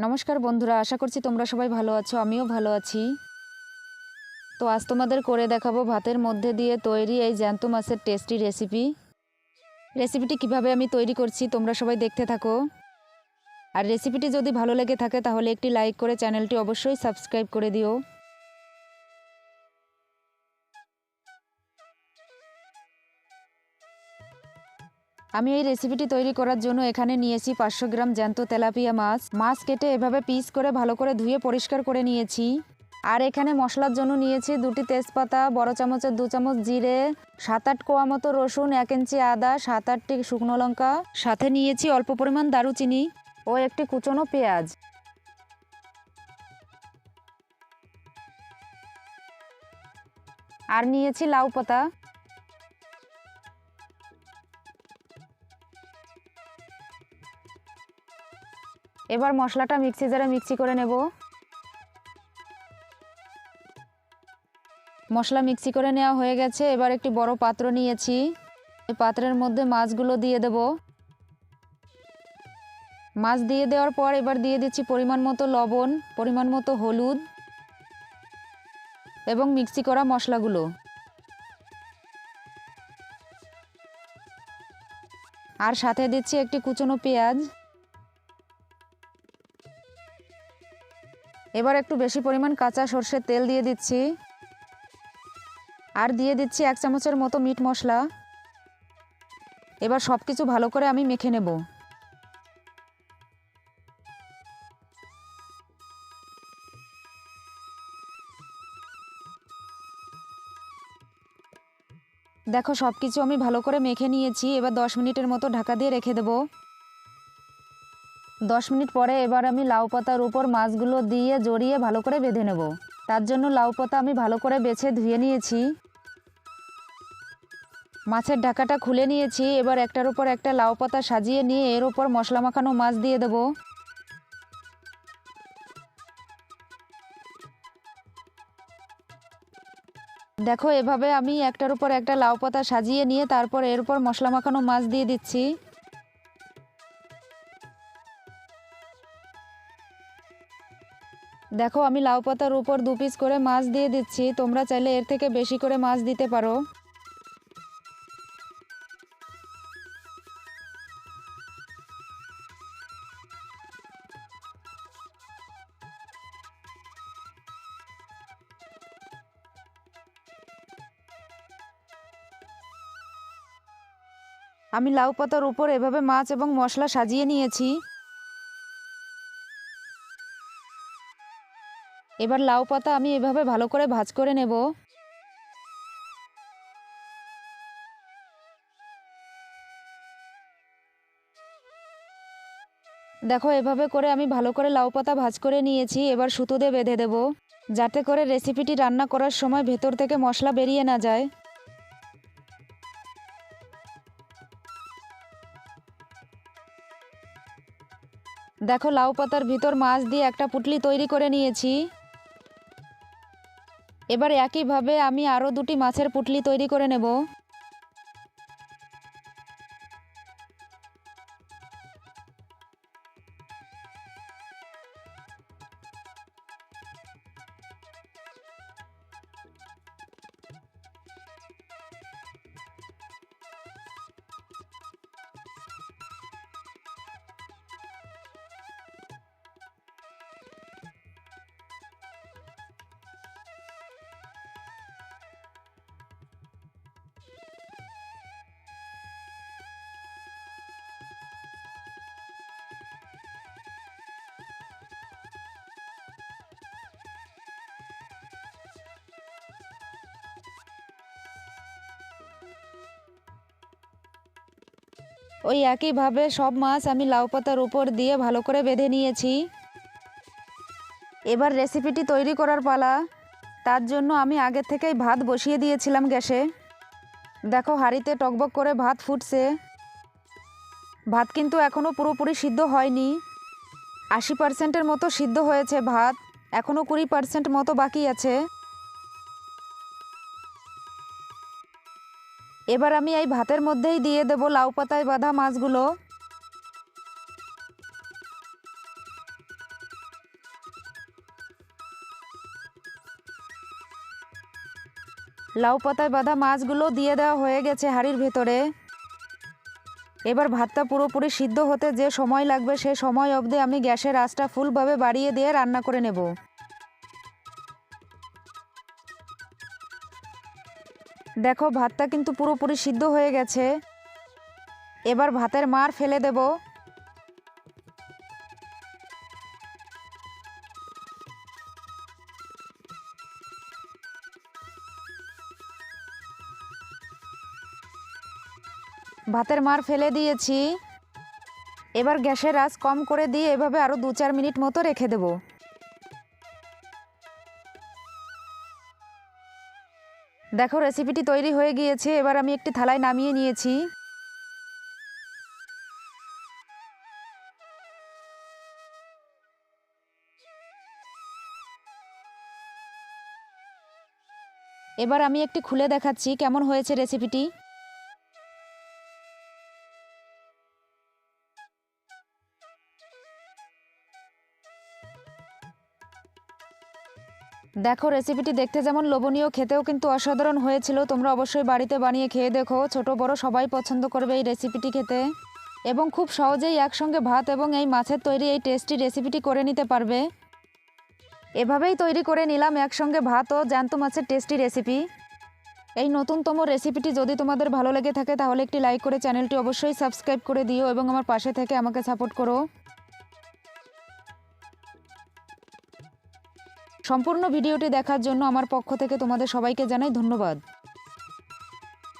নমস্কার বন্ধুরা, আশা করছি তোমরা সবাই ভালো আছো, আমিও ভালো আছি। তো আজ তোমাদের করে দেখাবো ভাতের মধ্যে দিয়ে তৈরি এই জ্যান্ত মাছের টেস্টি রেসিপি রেসিপিটি কীভাবে আমি তৈরি করছি তোমরা সবাই দেখতে থাকো। আর রেসিপিটি যদি ভালো লেগে থাকে তাহলে একটি লাইক করে চ্যানেলটি অবশ্যই সাবস্ক্রাইব করে দিও। আমি এই রেসিপিটি তৈরি করার জন্য এখানে নিয়েছি পাঁচশো গ্রাম জ্যান্ত তেলাপিয়া মাছ। মাছ কেটে এভাবে পিস করে ভালো করে ধুয়ে পরিষ্কার করে নিয়েছি। আর এখানে মশলার জন্য নিয়েছি দুটি তেজপাতা, বড় চামচের দু চামচ জিরে সাত আট কোয়া মতো রসুন, এক ইঞ্চি আদা সাত আটটি শুকনো লঙ্কা। সাথে নিয়েছি অল্প পরিমাণ দারুচিনি ও একটি কুচনো পেঁয়াজ। আর নিয়েছি লাউ পাতা। এবার মশলাটা মিক্সি জারে মিক্সি করে নেব। মশলা মিক্সি করে নেওয়া হয়ে গেছে, এবার একটি বড় পাত্র নিয়েছি। এই পাত্রের মধ্যে মাছগুলো দিয়ে দেব। মাছ দিয়ে দেওয়ার পর এবার দিয়ে দিচ্ছি পরিমাণ মতো লবণ, পরিমাণ মতো হলুদ এবং মিক্সি করা মশলাগুলো। আর সাথে দিচ্ছি একটি কুচনো পেঁয়াজ। এবার একটু বেশি পরিমাণ কাঁচা সর্ষের তেল দিয়ে দিচ্ছি। আর দিয়ে দিচ্ছি এক চামচের মতো মিট মশলা। এবার সব কিছু ভালো করে আমি মেখে নেব। দেখো সব কিছু আমি ভালো করে মেখে নিয়েছি। এবার দশ মিনিটের মতো ঢাকা দিয়ে রেখে দেবো। দশ মিনিট পরে এবার আমি লাউ পাতার উপর মাছগুলো দিয়ে জড়িয়ে ভালো করে বেঁধে নেব। তার জন্য লাউ পাতা আমি ভালো করে বেছে ধুয়ে নিয়েছি। মাছের ঢাকাটা খুলে নিয়েছি। এবার একটার উপর একটা লাউ পাতা সাজিয়ে নিয়ে এর উপর মশলা মাখানো মাছ দিয়ে দেব। দেখো, এভাবে আমি একটার উপর একটা লাউ পাতা সাজিয়ে নিয়ে তারপর এর উপর মশলা মাখানো মাছ দিয়ে দিচ্ছি। দেখো, আমি লাউ পাতার উপর দু পিস করে মাছ দিয়ে দিচ্ছি। তোমরা চাইলে এর থেকে বেশি করে মাছ দিতে পারো। আমি লাউ পাতার উপর এভাবে মাছ এবং মশলা সাজিয়ে নিয়েছি। এবার লাউ পাতা আমি এভাবে ভালো করে ভাজ করে নেব। দেখো, এভাবে করে আমি ভালো করে লাউ পাতা ভাজ করে নিয়েছি, এবার সুতো দিয়ে বেঁধে দেব, যাতে করে রেসিপিটি রান্না করার সময় ভেতর থেকে মশলা বেরিয়ে না যায়। দেখো, লাউ পাতার ভিতর মাছ দিয়ে একটা পুটলি তৈরি করে নিয়েছি। এবার একইভাবে আমি আরও দুটি মাছের পুঁটলি তৈরি করে নেব। ওই একইভাবে সব মাছ আমি লাউ পাতার উপর দিয়ে ভালো করে বেঁধে নিয়েছি। এবার রেসিপিটি তৈরি করার পালা। তার জন্য আমি আগে থেকেই ভাত বসিয়ে দিয়েছিলাম গ্যাসে। দেখো হাঁড়িতে টকবক করে ভাত ফুটছে। ভাত কিন্তু এখনও পুরোপুরি সিদ্ধ হয়নি। আশি পার্সেন্টের মতো সিদ্ধ হয়েছে ভাত। এখনও কুড়ি পার্সেন্ট মতো বাকি আছে। এবার আমি এই ভাতের মধ্যেই দিয়ে দেব লাউ পাতায় বাঁধা মাছগুলো। লাউ পাতায় বাঁধা মাছগুলো দিয়ে দেওয়া হয়ে গেছে হাড়ির ভেতরে। এবার ভাতটা পুরোপুরি সিদ্ধ হতে যে সময় লাগবে সে সময় অবধি আমি গ্যাসের আঁচটা ফুলভাবে বাড়িয়ে দিয়ে রান্না করে নেব। দেখো, ভাতটা কিন্তু পুরোপুরি সিদ্ধ হয়ে গেছে। এবার ভাতের মার ফেলে দেব। ভাতের মার ফেলে দিয়েছি। এবার গ্যাসের আঁচ কম করে দিয়ে এভাবে আরও দু চার মিনিট মতো রেখে দেব। দেখো রেসিপিটি তৈরি হয়ে গিয়েছে। এবার আমি একটি থালায় নামিয়ে নিয়েছি। এবার আমি একটি খুলে দেখাচ্ছি কেমন হয়েছে রেসিপিটি দেখো রেসিপিটি দেখতে যেমন লোভনীয়, খেতেও কিন্তু অসাধারণ হয়েছিল। তোমরা অবশ্যই বাড়িতে বানিয়ে খেয়ে দেখো। ছোট, বড় সবাই পছন্দ করবে এই রেসিপিটি খেতে। এবং খুব সহজেই একসঙ্গে ভাত এবং এই মাছের তৈরি এই টেস্টি রেসিপিটি করে নিতে পারবে। এভাবেই তৈরি করে নিলাম একসঙ্গে ভাত ও জ্যান্ত মাছের টেস্টি রেসিপি এই নতুনতম রেসিপিটি যদি তোমাদের ভালো লেগে থাকে, তাহলে একটি লাইক করে চ্যানেলটি অবশ্যই সাবস্ক্রাইব করে দিও এবং আমার পাশে থেকে আমাকে সাপোর্ট করো। সম্পূর্ণ ভিডিওটি দেখার জন্য আমার পক্ষ থেকে তোমাদের সবাইকে জানাই ধন্যবাদ।